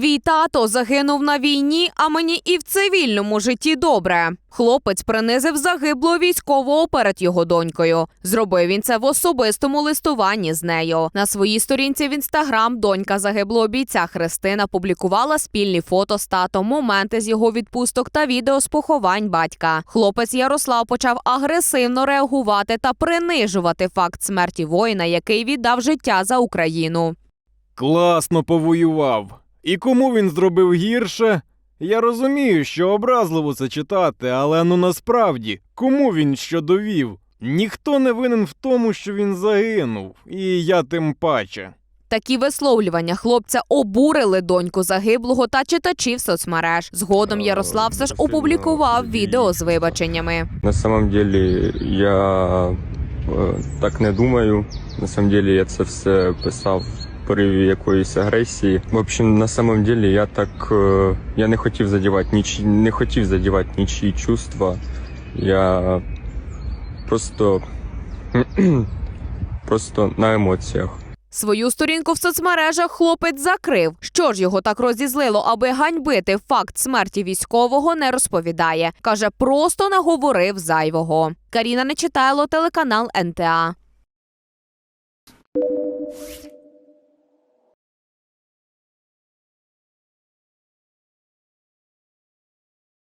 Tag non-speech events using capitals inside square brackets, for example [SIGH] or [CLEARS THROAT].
Твій тато загинув на війні, а мені і в цивільному житті добре. Хлопець принизив загиблого військового перед його донькою. Зробив він це в особистому листуванні з нею. На своїй сторінці в інстаграм донька загиблого бійця Христина публікувала спільні фото з татом, моменти з його відпусток та відео з поховань батька. Хлопець Ярослав почав агресивно реагувати та принижувати факт смерті воїна, який віддав життя за Україну. Класно повоював. І кому він зробив гірше? Я розумію, що образливо це читати, але ну насправді, кому він що довів? Ніхто не винен в тому, що він загинув, і я тим паче. Такі висловлювання хлопця обурили доньку загиблого та читачів соцмереж. Згодом Ярослав все ж опублікував відео з вибаченнями. На самом деле я е, так не думаю. На самом деле я це все писав пориві якоїсь агресії. В общем, на самом деле я так е, я не хотів задівати ніч, не хотів задівати нічиї чувства. Я просто, [CLEARS THROAT] просто на емоціях. Свою сторінку в соцмережах хлопець закрив. Що ж його так розізлило, аби ганьбити факт смерті військового, не розповідає. Каже, просто наговорив зайвого. Каріна Нечитайло, телеканал НТА.